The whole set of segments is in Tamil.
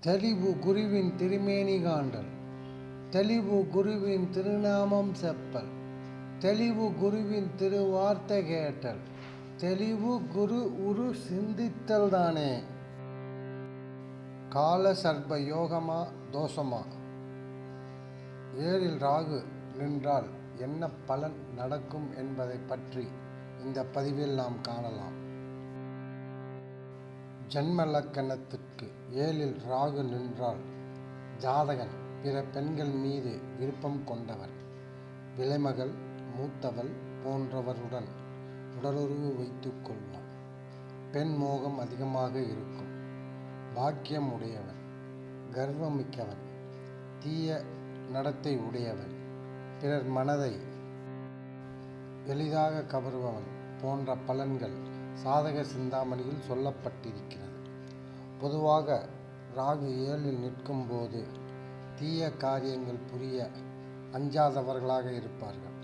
தெளிவு குருவின் திருமேனி காண்டல் தெளிவு குருவின் திருநாமம் செப்பல். தெளிவு குருவின் திருவார்த்தை கேட்டல். தெளிவு குரு உரு சிந்தித்தல் தானே. கால சர்ப்ப யோகமா தோஷமா? ஏழில் ராகு நின்றால் என்ன பலன் நடக்கும் என்பதை பற்றி இந்த பதிவில் நாம் காணலாம். ஜன்மலக்கணத்திற்கு ஏழில் ராகு நின்றால் ஜாதகன் பிற பெண்கள் மீது விருப்பம் கொண்டவர் விலைமகள் மூத்தவள் போன்றவருடன் உடலுறவு வைத்துக் கொள்வார். பெண் மோகம் அதிகமாக இருக்கும். பாக்கியம் உடையவன் கர்வமிக்கவர் தீய நடத்தை உடையவன் பிறர் மனதை எளிதாக கவருபவன் போன்ற பலன்கள் சாதக சிந்தாமணியில் சொல்லப்பட்டிருக்கிறது. பொதுவாக ராகு ஏழில் நிற்கும்போது தீய காரியங்கள் புரிய அஞ்சாதவர்களாக இருப்பார்கள்.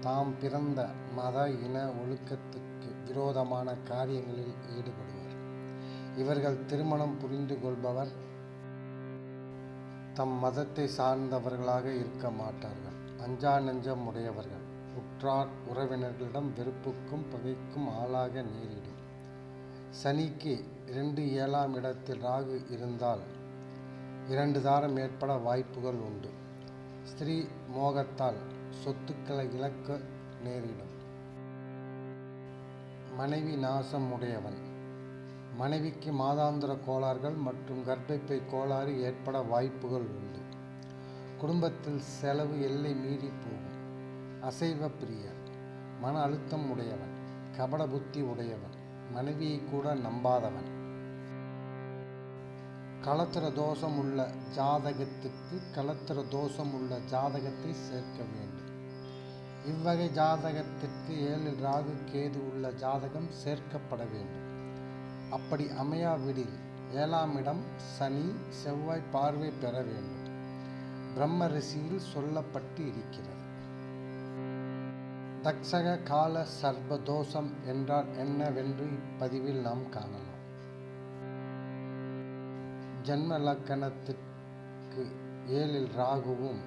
தாம் பிறந்த மத இன ஒழுக்கத்துக்கு விரோதமான காரியங்களில் ஈடுபடுவர். இவர்கள் திருமணம் புரிந்து கொள்பவர் தம் மதத்தை சார்ந்தவர்களாக இருக்க மாட்டார்கள். அஞ்சா நெஞ்சம் உடையவர்கள். உற்றார் உறவினர்களிடம் வெறுப்புக்கும் பகைக்கும் ஆளாக நேரிடும் சனிக்கு இரண்டு ஏழாம் இடத்தில் ராகு இருந்தால் இரண்டு தாரம் ஏற்பட வாய்ப்புகள் உண்டு. ஸ்திரீ மோகத்தால் சொத்துக்களை இழக்க நேரிடும். மனைவி நாசம் உடையவன். மனைவிக்கு மாதாந்திர கோளாறுகள் மற்றும் கர்ப்பப்பை கோளாறு ஏற்பட வாய்ப்புகள் உண்டு. குடும்பத்தில் செலவு எல்லை மீறி போகும். அசைவ பிரியர் மன அழுத்தம் உடையவன் கபட புத்தி உடையவன் மனைவியை கூட நம்பாதவன். களத்திர தோஷம் உள்ள ஜாதகத்துக்கு களத்திர தோஷம் உள்ள ஜாதகத்தை சேர்க்க வேண்டும். இவ்வகை ஜாதகத்திற்கு ஏழு ராகு கேது உள்ள ஜாதகம் சேர்க்கப்பட வேண்டும். அப்படி அமையாவிடில் ஏழாம் இடம் சனி செவ்வாய் பார்வை பெற வேண்டும். பிரம்ம ரிஷியில் சொல்லப்பட்டு இருக்கிறது. தக்ஷக கால சர்பதோஷம் என்றால் என்னவென்று இப்பதிவில் நாம் காணலாம். ஜன்ம லக்கணத்திற்கு ஏழில் ராகுவும்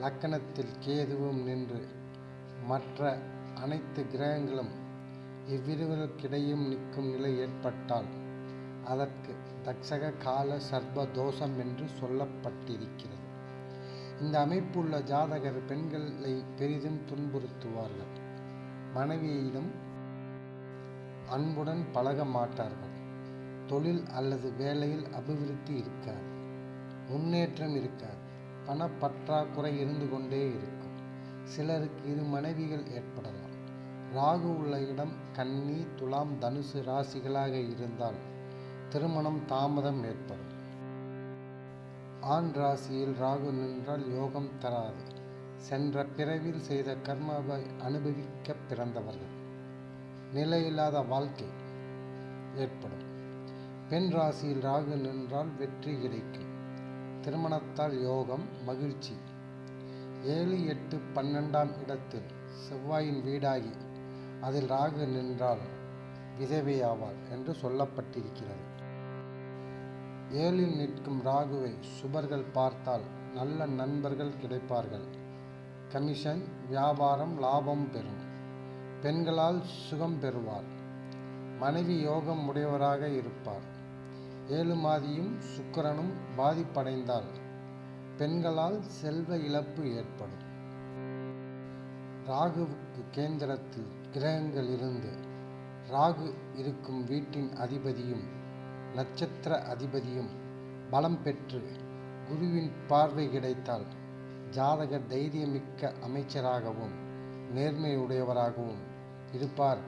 லக்கணத்தில் கேதுவும் நின்று மற்ற அனைத்து கிரகங்களும் இவ்விருவருக்கிடையும் நிற்கும் நிலை ஏற்பட்டால் அதற்கு தக்ஷக கால சர்பதோஷம் என்று சொல்லப்பட்டிருக்கிறது. இந்த அமைப்புள்ள ஜாதகர் பெண்களை பெரிதும் துன்புறுத்துவார்கள். மனைவியிடம் அன்புடன் பழக மாட்டார்கள். தொழில் அல்லது வேலையில் அபிவிருத்தி இருக்காது. முன்னேற்றம் இருக்காது. பணப்பற்றாக்குறை இருந்து கொண்டே இருக்கும். சிலருக்கு இரு மனைவிகள் ஏற்படலாம். ராகு உள்ள இடம் கன்னி துலாம் தனுசு ராசிகளாக இருந்தால் திருமணம் தாமதம் ஏற்படும். ஆண் ராசியில் ராகு நின்றால் யோகம் தராது. சென்ற பிறவில் செய்த கர்மாவை அனுபவிக்க பிறந்தவர்கள். நிலையில்லாத வாழ்க்கை ஏற்படும். பெண் ராசியில் ராகு நின்றால் வெற்றி கிடைக்கும். திருமணத்தால் யோகம் மகிழ்ச்சி. ஏழு எட்டு பன்னெண்டாம் இடத்தில் செவ்வாயின் வீடாகி அதில் ராகு நின்றால் விதவையாவார் என்று சொல்லப்பட்டிருக்கிறது. ஏழில் நிற்கும் ராகுவை சுபர்கள் பார்த்தால் நல்ல நண்பர்கள் கிடைப்பார்கள். கமிஷன் வியாபாரம் லாபம் பெறும். பெண்களால் சுகம் பெறுவார். மனைவி யோகம் உடையவராக இருப்பார். ஏழு மாதியும் சுக்கரனும் பாதிப்படைந்தால் பெண்களால் செல்வ இழப்பு ஏற்படும். ராகுவுக்கு கேந்திரத்தில் கிரகங்கள் இருந்து ராகு இருக்கும் வீட்டின் அதிபதியும் நட்சத்திர அதிபதியும் பலம் பெற்று குருவின் பார்வை கிடைத்தால் ஜாதக தைரியமிக்க அமைச்சராகவும் நேர்மையுடையவராகவும் இருப்பார்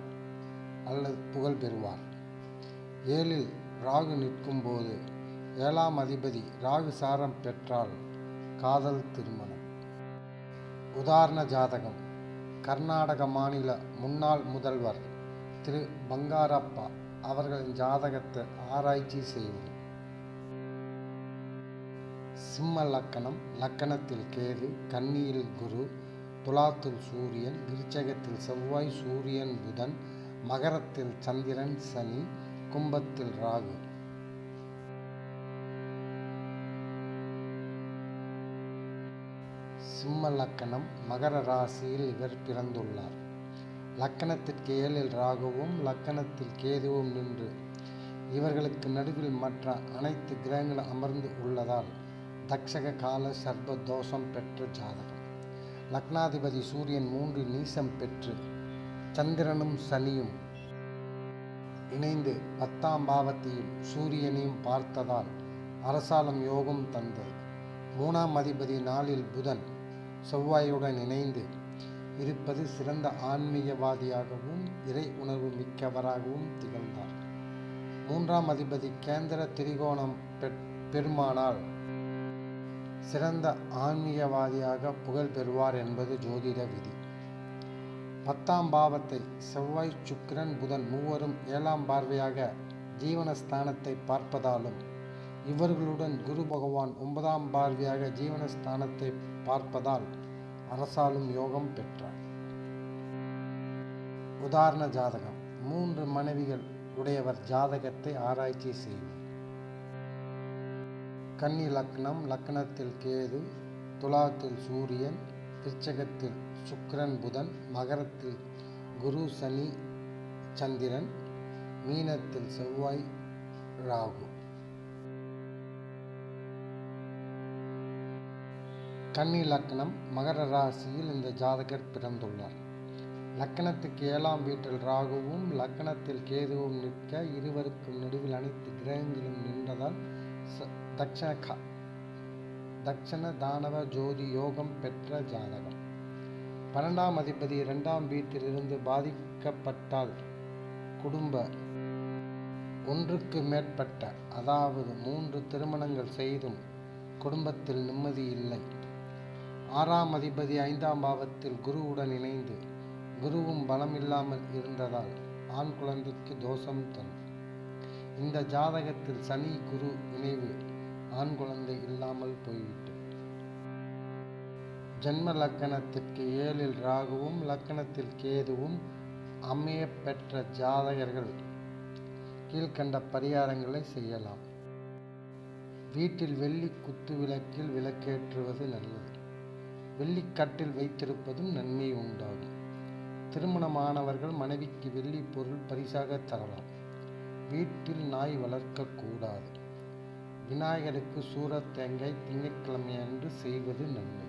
அல்லது புகழ் பெறுவார். ஏழில் ராகு நிற்கும்போது ஏழாம் அதிபதி ராகு சாரம் பெற்றால் காதல் திருமணம். உதாரண ஜாதகம் கர்நாடக மாநில முன்னாள் முதல்வர் திரு பங்காரப்பா. அவர்களின் ஜாதகத்தை ஆராய்ச்சி செய்யுங்கள் சிம்ம லக்கணம் லக்கணத்தில் கேது கன்னியில் குரு துலாத்தில் சூரியன் விருச்சகத்தில் செவ்வாய் சூரியன் புதன் மகரத்தில் சந்திரன் சனி கும்பத்தில் ராகு. சிம்ம லக்கணம் மகர ராசியில் இவர் பிறந்துள்ளார். லக்கணத்திற்கு ஏழில் ராகுவும் லக்கணத்தில் கேதுவும் நின்று இவர்களுக்கு நடுவில் மற்ற அனைத்து கிரகங்களும் அமர்ந்து உள்ளதால் தக்ஷக கால சர்ப தோஷம் பெற்ற ஜாதகம். லக்னாதிபதி சூரியன் மூன்று நீசம் பெற்று சந்திரனும் சனியும் இணைந்து பத்தாம் பாவத்தையும் சூரியனையும் பார்த்ததால் அரசாலம் யோகம் தந்தது. மூணாம் அதிபதி நாளில் புதன் செவ்வாயுடன் இணைந்து இருப்பது சிறந்த ஆன்மீகவாதியாகவும் இறை உணர்வு மிக்கவராகவும் திகழ்ந்தார். மூன்றாம் அதிபதி கேந்திர திரிகோணம் பெருமானால் சிறந்த ஆன்மீகவாதியாக புகழ் பெறுவார் என்பது ஜோதிட விதி. பத்தாம் பாவத்தை செவ்வாய் சுக்கிரன் புதன் மூவரும் ஏழாம் பார்வையாக ஜீவனஸ்தானத்தை பார்ப்பதாலும் இவர்களுடன் குரு பகவான் ஒன்பதாம் பார்வையாக ஜீவனஸ்தானத்தை பார்ப்பதால் அரசாலும் யோகம் பெற்றார். உதாரண ஜாதகம். மூன்று மனைவிகள் உடையவர் ஜாதகத்தை ஆராய்ச்சி செய்வோம் கன்னி லக்னம் லக்னத்தில் கேது துலாத்தில் சூரியன் பிச்சகத்தில் சுக்கிரன் புதன் மகரத்தில் குரு சனி சந்திரன் மீனத்தில் செவ்வாய் ராகு. கன்னி லக்னம் மகர ராசியில் இந்த ஜாதகர் பிறந்துள்ளார். லக்கணத்துக்கு ஏழாம் வீட்டில் ராகுவும் லக்கணத்தில் கேதுவும் நிற்க இருவருக்கும் நடுவில் அனைத்து கிரகங்களும் நின்றதால் தட்சண கா தட்சண தானவ ஜோதி யோகம் பெற்ற ஜாதகம். பன்னெண்டாம் அதிபதி இரண்டாம் வீட்டிலிருந்து பாதிக்கப்பட்டால் குடும்ப ஒன்றுக்கு மேற்பட்ட அதாவது மூன்று திருமணங்கள் செய்தும் குடும்பத்தில் நிம்மதி இல்லை. ஆறாம் அதிபதி ஐந்தாம் பாவத்தில் குருவுடன் இணைந்து குருவும் பலம் இல்லாமல் இருந்ததால் ஆண் குழந்தைக்கு தோஷம் தரும். இந்த ஜாதகத்தில் சனி குரு இணைவு ஆண் குழந்தை இல்லாமல் போய்விட்டது ஜென்ம லக்கணத்திற்கு ஏழில் ராகுவும் லக்கணத்தில் கேதுவும் அமைய பெற்ற ஜாதகர்கள் கீழ்கண்ட பரிகாரங்களை செய்யலாம். வீட்டில் வெள்ளி குத்து விளக்கில் விளக்கேற்றுவது நல்லது. வெள்ளிக்கட்டில் வைத்திருப்பதும் நன்மை உண்டாகும். திருமணமானவர்கள் மனைவிக்கு வெள்ளி பொருள் பரிசாக தரலாம். வீட்டில் நாய் வளர்க்கக்கூடாது விநாயகருக்கு சூரத் தேங்காய் திங்கட்கிழமை அன்று செய்வது நன்மை.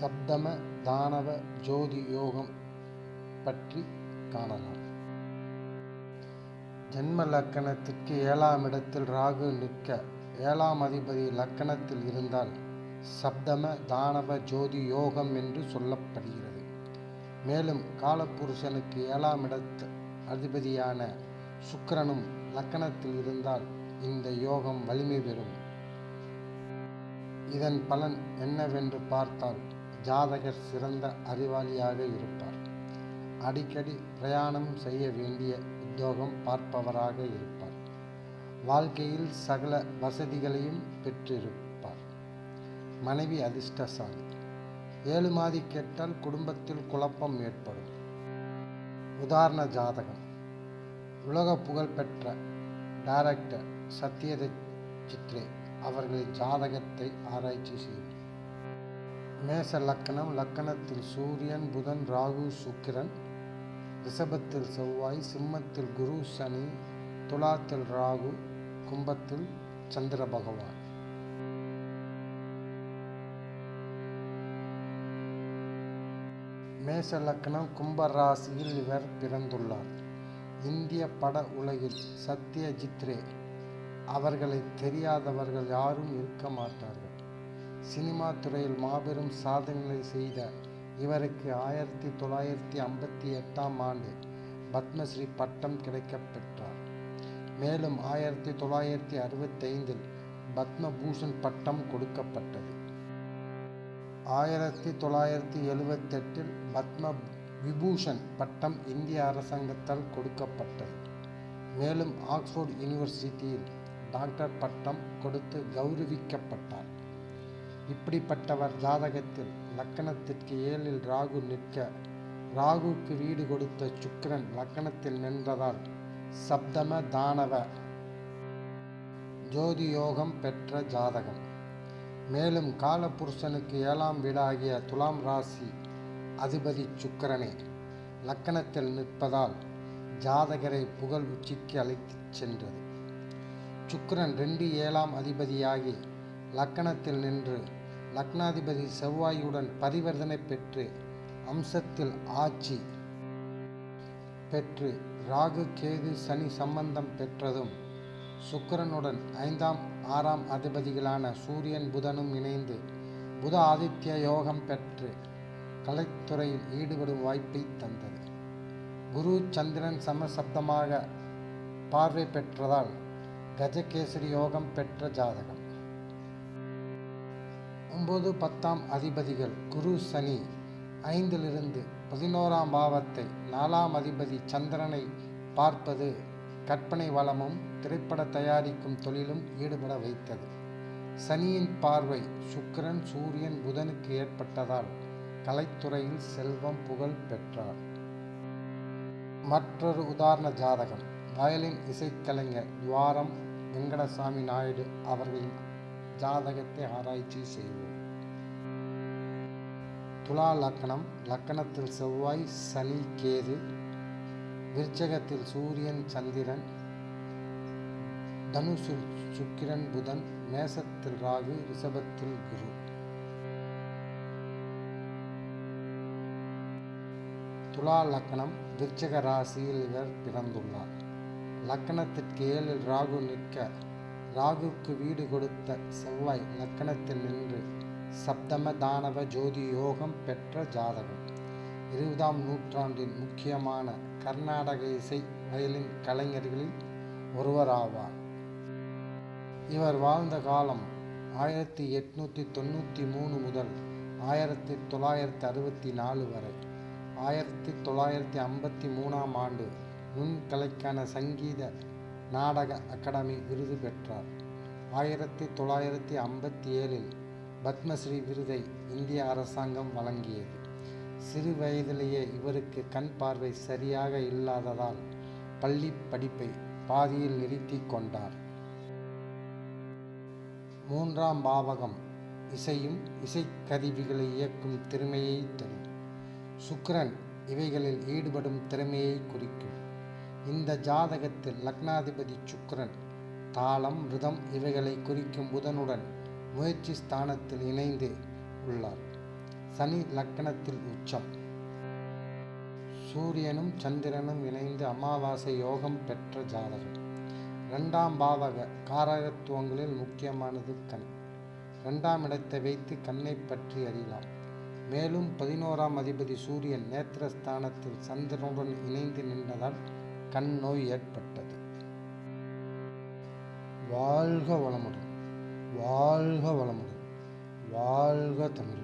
சப்தம தானவ ஜோதி யோகம் பற்றி காணலாம். ஜென்ம லக்கணத்திற்கு ஏழாம் இடத்தில் ராகு நிற்க ஏழாம் அதிபதி லக்கணத்தில் இருந்தால் சப்தம தானவ ஜோதி யோகம் என்று சொல்லப்படுகிறது. மேலும் காலப்புருஷனுக்கு ஏழாம் இடத்து அதிபதியான சுக்கரனும் லக்கணத்தில் இருந்தால் இந்த யோகம் வலிமை பெறும். இதன் பலன் என்னவென்று பார்த்தால் ஜாதகர் சிறந்த அறிவாளியாக இருப்பார். அடிக்கடி பிரயாணம் செய்ய வேண்டிய உத்தியோகம் பார்ப்பவராக இருப்பார். வாழ்க்கையில் சகல வசதிகளையும் பெற்றிருப்பார். மனைவி அதிர்ஷ்டசாலி. ஏழு மாதி கேட்டால் குடும்பத்தில் குழப்பம் ஏற்படும். உதாரண ஜாதகம். உலக புகழ்பெற்ற டைரக்டர் சத்யத சித்ரே அவர்களின் ஜாதகத்தை ஆராய்ச்சி செய்யும். மேச லக்கணம் லக்கணத்தில் சூரியன் புதன் ராகு சுக்கிரன். ரிஷபத்தில் செவ்வாய் சிம்மத்தில் குரு சனி துலாத்தில் ராகு கும்பத்தில் சந்திர பகவான். மேச லக்னம் கும்ப ராசியில் இவர் பிறந்துள்ளார். இந்திய பட உலகில் சத்யஜித் ரே அவர்களை தெரியாதவர்கள் யாரும் இருக்க மாட்டார்கள். சினிமா துறையில் மாபெரும் சாதனைகளை செய்த இவருக்கு ஆயிரத்தி தொள்ளாயிரத்தி ஐம்பத்தி எட்டாம் ஆண்டு பத்மஸ்ரீ பட்டம் கிடைக்கப்பெற்றார் மேலும் ஆயிரத்தி தொள்ளாயிரத்தி அறுபத்தைந்தில் பத்மபூஷன் பட்டம் கொடுக்கப்பட்டது. ஆயிரத்தி தொள்ளாயிரத்தி எழுவத்தெட்டில் பத்ம விபூஷன் பட்டம் இந்திய அரசாங்கத்தால் கொடுக்கப்பட்டது. மேலும் ஆக்ஸ்போர்ட் யூனிவர்சிட்டியில் டாக்டர் பட்டம் கொடுத்து கௌரவிக்கப்பட்டார். இப்படிப்பட்டவர் ஜாதகத்தில் லக்கணத்திற்கு ஏழில் ராகு நிற்க ராகுக்கு வீடு கொடுத்த சுக்கிரன் லக்கணத்தில் நின்றதால் சப்தம தானவ ஜோதி யோகம் பெற்ற ஜாதகம். மேலும் காலபுருஷனுக்கு ஏழாம் வீடாகிய துலாம் ராசி அதிபதி சுக்கிரனே லக்கணத்தில் நிற்பதால் ஜாதகரை புகழ் உச்சிக்கு அழைத்துச் சென்றது. சுக்கிரன் ரெண்டு ஏழாம் அதிபதியாகி லக்கணத்தில் நின்று லக்னாதிபதி செவ்வாயுடன் பரிவர்த்தனை பெற்று அம்சத்தில் ஆட்சி பெற்று ராகு கேது சனி சம்பந்தம் பெற்றதும் சுக்கிரனுடன் ஐந்தாம் ஆறாம் அதிபதிகளான சூரியன் புதனும் இணைந்து புத ஆதித்ய யோகம் பெற்று கலைத்துறையில் ஈடுபடும் வாய்ப்பை தந்தது. குரு சந்திரன் சமசப்தமாக பார்வை பெற்றதால் கஜகேசரி யோகம் பெற்ற ஜாதகம். ஒன்பது பத்தாம் அதிபதிகள் குரு சனி ஐந்திலிருந்து பதினோராம் பாவத்தை நாலாம் அதிபதி சந்திரனை பார்ப்பது கற்பனை வளமும் திரைப்பட தயாரிக்கும் தொழிலும் ஈடுபட வைத்தது. சனியின் பார்வை சுக்கிரன் சூரியன் புதனுக்கு ஏற்பட்டதால் கலைத்துறையில் செல்வம் புகழ் பெற்றார். மற்றொரு உதாரண ஜாதகம். வயலின் இசைக்கலைஞர் துவாரம் வெங்கடசாமி நாயுடு அவர்களின் ஜாதகத்தை ஆராய்ச்சி செய்வோம். துலா லக்கணம் லக்கணத்தில் செவ்வாய் சனி கேது விருச்சகத்தில் சூரியன் சந்திரன் தனுசு சுக்கிரன் புதன் மேசத்தில் ராகு ரிஷபத்தில் குரு. துலா லக்கணம் விருச்சக ராசியில் இவர் பிறந்துள்ளார். லக்கணத்திற்கு ஏழில் ராகு நிற்க ராகுக்கு வீடு கொடுத்த செவ்வாய் லக்கணத்தில் நின்று சப்தம தானவ ஜோதி யோகம் பெற்ற ஜாதகம். இருபதாம் நூற்றாண்டின் முக்கியமான கர்நாடக இசை வயலின் கலைஞர்களில் ஒருவராவார். இவர் வாழ்ந்த காலம் ஆயிரத்தி எட்நூற்றி தொண்ணூற்றி மூணு முதல் ஆயிரத்தி தொள்ளாயிரத்தி அறுபத்தி நாலு வரை. ஆயிரத்தி தொள்ளாயிரத்தி ஐம்பத்தி மூணாம் ஆண்டு நுண்கலைக்கான சங்கீத நாடக அகாடமி விருது பெற்றார். ஆயிரத்தி தொள்ளாயிரத்தி ஐம்பத்தி ஏழில் பத்மஸ்ரீ விருதை இந்திய அரசாங்கம் வழங்கியது. சிறு வயதிலேயே இவருக்கு கண் பார்வை சரியாக இல்லாததால் பள்ளி படிப்பை பாதியில் நிறுத்தி கொண்டார். மூன்றாம் பாவகம் இசையும் இசைக்கருவிகளை இயக்கும் திறமையை தரும். சுக்கரன் இவைகளில் ஈடுபடும் திறமையை குறிக்கும். இந்த ஜாதகத்தில் லக்னாதிபதி சுக்கரன் தாளம் ரிதம் இவைகளை குறிக்கும் புதனுடன் முயற்சி ஸ்தானத்தில் இணைந்து உள்ளார். சனி லக்கணத்தில் உச்சம். சூரியனும் சந்திரனும் இணைந்து அமாவாசை யோகம் பெற்ற ஜாதகம். இரண்டாம் பாவக காரகத்துவங்களில் முக்கியமானது கண். இரண்டாம் இடத்தை வைத்து கண்ணை பற்றி அறியலாம். மேலும் பதினோராம் அதிபதி சூரியன் நேத்திரஸ்தானத்தில் சந்திரனுடன் இணைந்து நின்றதால் கண் நோய் ஏற்பட்டது. வாழ்க வளமுடன் வாழ்க வளமுடன் வாழ்க தமிழ்.